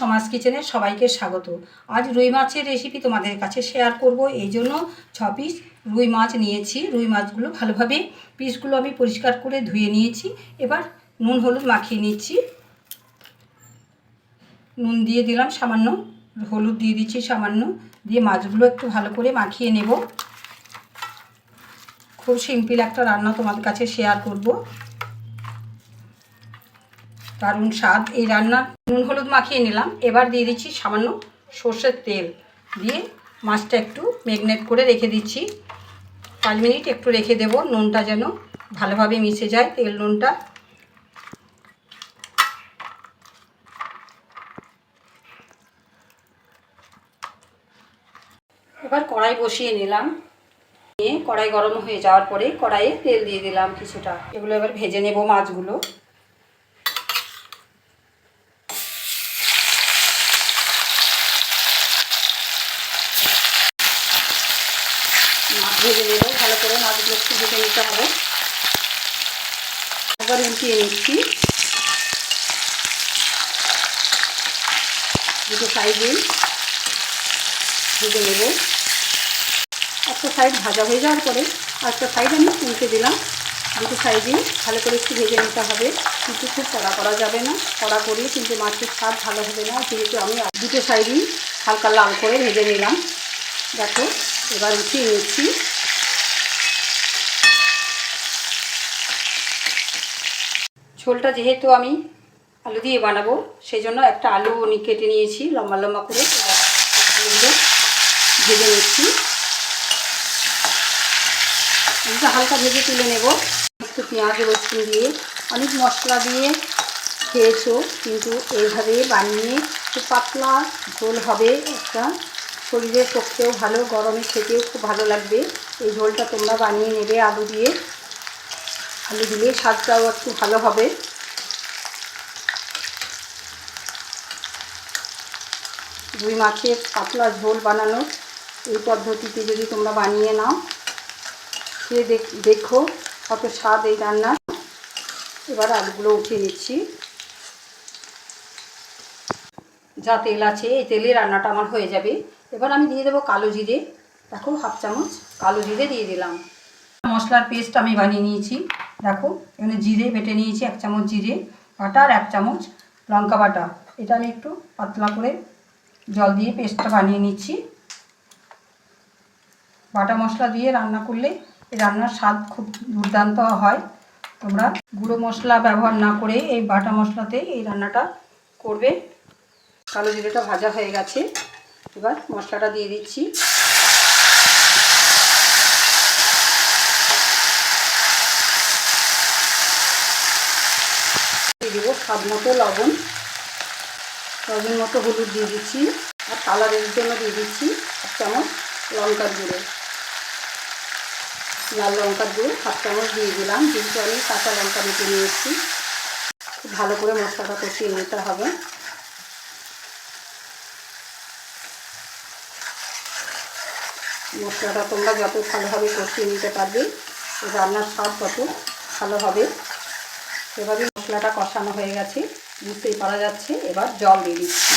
সমাজ কিচেনে সবাইকে স্বাগত। আজ রুই মাছের রেসিপি তোমাদের কাছে শেয়ার করব। এই জন্য ছ পিস রুই মাছ নিয়েছি। রুই মাছগুলো ভালোভাবে পিসগুলো আমি পরিষ্কার করে ধুয়ে নিয়েছি। এবার নুন, হলুদ মাখিয়ে নিচ্ছি। নুন দিয়ে দিলাম সামান্য, হলুদ দিয়ে দিচ্ছি সামান্য। দিয়ে মাছগুলো একটু ভালো করে মাখিয়ে নেব। খুব সিম্পল একটা রান্না তোমাদের কাছে শেয়ার করব। দারুণ স্বাদ। এই রান্না নুন হলুদ মাখিয়ে নিলাম। এবার দিয়ে দিচ্ছি সামান্য সর্ষের তেল। দিয়ে মাছটা একটু ম্যাগনেট করে রেখে দিচ্ছি। পাঁচ মিনিট একটু রেখে দেব। নুনটা যেন ভালোভাবে মিশে যায় তেল নুনটা। এবার কড়াই বসিয়ে নিলাম। নিয়ে কড়াই গরম হয়ে যাওয়ার পরে কড়াইয়ে তেল দিয়ে দিলাম কিছুটা। এগুলো এবার ভেজে নেব মাছগুলো মাছ ভেজে নেব, ভালো করে মাছগুলো একটু ভেজে নিতে হবে। একবার উল্টিয়ে নিচ্ছি। দুটো সাইডে ভেজে নেব। একটা সাইড ভাজা হয়ে যাওয়ার পরে একটা সাইড আমি উল্টে দিলাম। দুটো সাইডে ভালো করে একটু ভেজে নিতে হবে। কিন্তু খুব কড়া করা যাবে না। কড়া করলে কিন্তু মাছের স্বাদ ভালো হবে না। যেহেতু আমি দুটো সাইডই হালকা লাল করে ভেজে নিলাম। দেখো, এবার উঠিয়ে নিচ্ছি। ঝোলটা যেহেতু আমি আলু দিয়ে বানাবো সেই জন্য একটা আলু নি কেটে নিয়েছি, লম্বা লম্বা করে। আলুগুলো ভেজে নিচ্ছি। আলুটা হালকা ভেজে তুলে নেব। একটু পেঁয়াজ, রসুন দিয়ে, অনেক মশলা দিয়ে খেয়েছো, কিন্তু এইভাবে বানিয়ে খুব পাতলা ঝোল হবে একটা। শরীরের পক্ষেও ভালো গরমে খেতেও খুব ভালো লাগবে। এই ঝোলটা তোমরা বানিয়ে নেবে আলু দিয়ে। আলু দিলে স্বাদটাও একটু ভালো হবে। রুই মাছের পাতলা ঝোল বানানো, এই পদ্ধতিতে যদি তোমরা বানিয়ে নাও সে দেখো কত স্বাদ এই রান্নার। এবার আলুগুলো উঠিয়ে নিচ্ছি। যা তেল আছে, এই তেলে রান্নাটা আমার হয়ে যাবে। এবার আমি দিয়ে দেবো কালো জিরে। দেখো, হাফ চামচ কালো জিরে দিয়ে দিলাম। মশলার পেস্ট আমি বানিয়ে নিয়েছি। দেখো, এখানে জিরে বেটে নিয়েছি, এক চামচ জিরে বাটা আর এক চামচ লঙ্কা বাটা। এটা আমি একটু পাতলা করে জল দিয়ে পেস্টটা বানিয়ে নিচ্ছি। বাটা মশলা দিয়ে রান্না করলে এই রান্নার স্বাদ খুব দুর্দান্ত হয়। তোমরা গুঁড়ো মশলা ব্যবহার না করে এই বাটা মশলাতে এই রান্নাটা করবে। কালো জিরেটা ভাজা হয়ে গেছে। এবার মশলাটা দিয়ে দিচ্ছি দিয়ে দেবো স্বাদ মতো লবণ লবণ মতো হলুদ দিয়ে দিচ্ছি আর কালারের জন্য দিয়ে দিচ্ছি এক চামচ লঙ্কার গুঁড়ো। লাল লঙ্কার গুঁড়ো হাফ চামচ দিয়ে দিলাম, যেহেতু আমি কাঁচা লঙ্কা বেটে নিয়েছি। খুব ভালো করে মশলাটা কষিয়ে নিতে হবে। মশলাটা তোমরা যত ভালোভাবে কষিয়ে নিতে পারবে, রান্নার স্বাদ তত ভালো হবে। এবারে মশলাটা কষানো হয়ে গেছে, বুঝতেই পারা যাচ্ছে। এবার জল দিয়ে দিচ্ছি।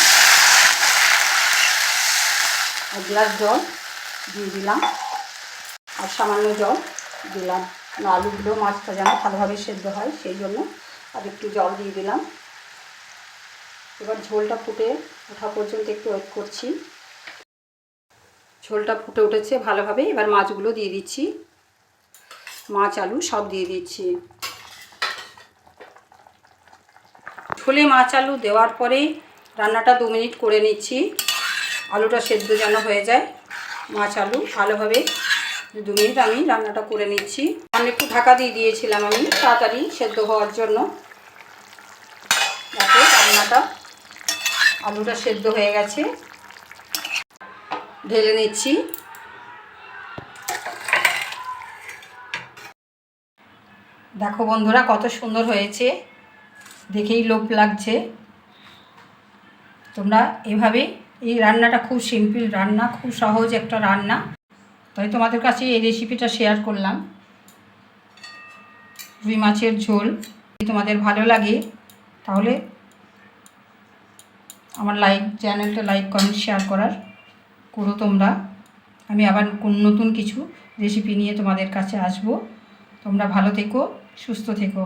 এক গ্লাস জল দিয়ে দিলাম। আর সামান্য জল দিলাম। আলুগুলো, মাছটা যেন ভালোভাবে সেদ্ধ হয়, সেই জন্য আর একটু জল দিয়ে দিলাম। এবার ঝোলটা ফুটে ওঠা পর্যন্ত একটু ওয়েট করছি। ঝোলটা ফুটে উঠেছে ভালোভাবে। এবার মাছগুলো দিয়ে দিচ্ছি। মাছ, আলু সব দিয়ে দিচ্ছি। ঝোলে মাছ আলু দেওয়ার পরেই রান্নাটা দু মিনিট করে নিচ্ছি। আলুটা সেদ্ধ যেন হয়ে যায়। মাছ আলু ভালোভাবে দু মিনিট আমি রান্নাটা করে নিচ্ছি। আমি একটু ঢাকা দিয়ে দিয়েছিলাম আমি তাড়াতাড়ি সেদ্ধ হওয়ার জন্য। দেখো রান্নাটা। আলুটা সেদ্ধ হয়ে গেছে। ঢেলে নিচ্ছি। দেখো বন্ধুরা কত সুন্দর হয়েছে। দেখেই লোভ লাগছে। তোমরা এভাবে এই রান্নাটা খুব সিম্পল রান্না, খুব সহজ একটা রান্না। তাই তোমাদের কাছে এই রেসিপিটা শেয়ার করলাম। রুই মাছের ঝোল তোমাদের ভালো লাগে, তাহলে আমার লাইক চ্যানেলটা লাইক কমেন্ট শেয়ার করার করো তোমরা। আমি আবার কোন নতুন কিছু রেসিপি নিয়ে তোমাদের কাছে আসব। তোমরা ভালো থেকো, সুস্থ থেকো।